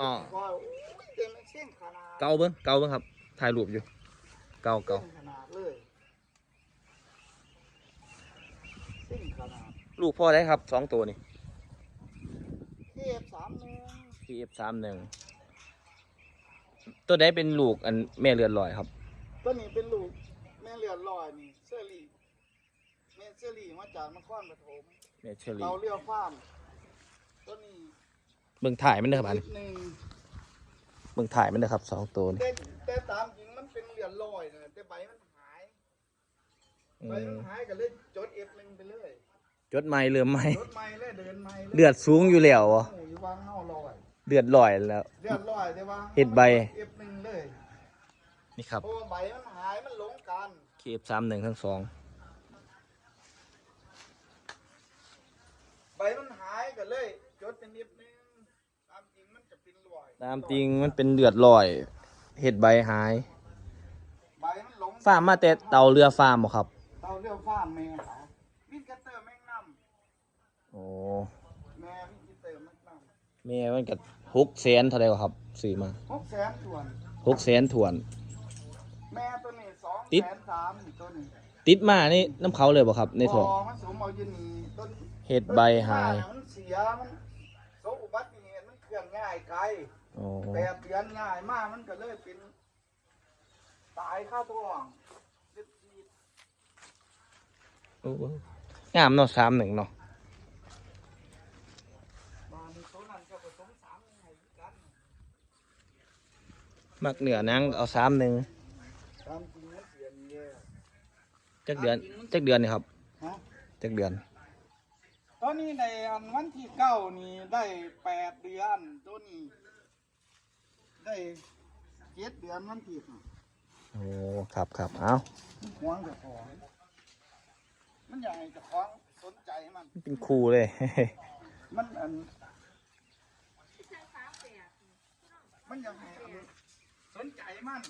อ๋อว่าอุ้ยเต็มเส้นขนาดเกาเบิ้งเกาเบิ้งครับถ่ายรูปอยู่ เกาเกาส้นขนาดเลยเส้นขนาดลูกพ่อได้ครับสองตัวนี่เทพสามหนึ่ง PF สามหนึ่งตัวใดเป็นลูกอันแม่เลือดลอยครับตัวนี้เป็นลูกแม่เลือดลอยนี่เสื้อรี่แม่เสื้อรี่มาจากนครปฐมแม่เชอรี่เราเรียวฟามตัวนี้เบิ่งถ่ายมันเด้อครับอันนิดหนึ่ง เบิ่งถ่ายมันเด้อครับสองตัวนี่แต่แต่ตามจริงมันเป็นเลือดลอยนะแต่ใบมันหายอืใบมมันหายก็เลยจดเอฟหนึ่งไปเลยจดไม่เรือไม่รถไม่เลยเดินไม่เลยเลือดสูงอยู่แล้ววะโอ้ยวางเงาลอยเลือดลอยแล้ว เลือดลอยแต่ว่าเห็ดใบ เอฟหนึ่งเลยนี่ครับเพราะว่าใบมันหายมันหลงกัน KF สามหนึ่งทั้งสองใบมันหายก็เลยจดเป็นเอฟหนึ่ง ตามจริงมันเป็นเลือดลอย เห็ดใบหายใบมันหลงฟาร์มมาแต่เตาเรือฟาร์มบ่ครับ เตาเรียวฟาร์มแม่เขาวินกัตเตอร์แม่งนโอ้ำแม่วินกัตเตอร์แม่งนแม่มันก็หกแสนเท่าไหร่วะครับซื้อมาำหกแสนส่วน หกแสนถวน แม่ตัวนี้สองติด แสนสามนี่ตัวนี้ติดมานี่น้ำเขาเลยบ่ครับ ในท้องพอมันสมเอาอยู่นี่ต้นเห็ดใบหาย มันเสียมันโซอุบัติ เหตุมันเคลื่อนง่ายไกลโอ้แปดเดือนง่ายมากมันก็เลยเป็นตายข้าท้องเจ็บจีดโอ้งามเนาะสามหนึ่งเนาะบานโซนั้นก็ผสมสามให้กันมักเหนือนังเอาสามหนึ่งตามจริงมันเสียนี่แย่จักเดือนจักเดือนนี่ครับฮะ จักเดือน ตอนนี้ในอันวันที่เก้านี่ได้แปดเดือน ตัวนี้ ได้เจ็ดเดือนวันที่โอ้ครับครับเอาหวงเจะของมันอยากให้เจะของสนใจมัน เป็นครูเลย มันอัน มันอยากให้อันสนใจมัน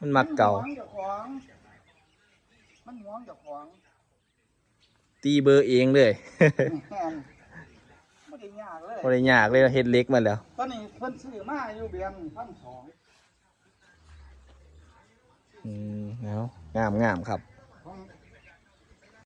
มันมักเก่า มันหวงเจะของมันหวงเจะของ ตีเบอร์เองเลยแม่นไม่ได้ยากเลยบ่ได้ยากเลยเฮ็ดเล็กมาแล้ว ตอนนี้เพิ่นซื้อมาอยู่เบียงพันสองอืมเอางามงามครับของ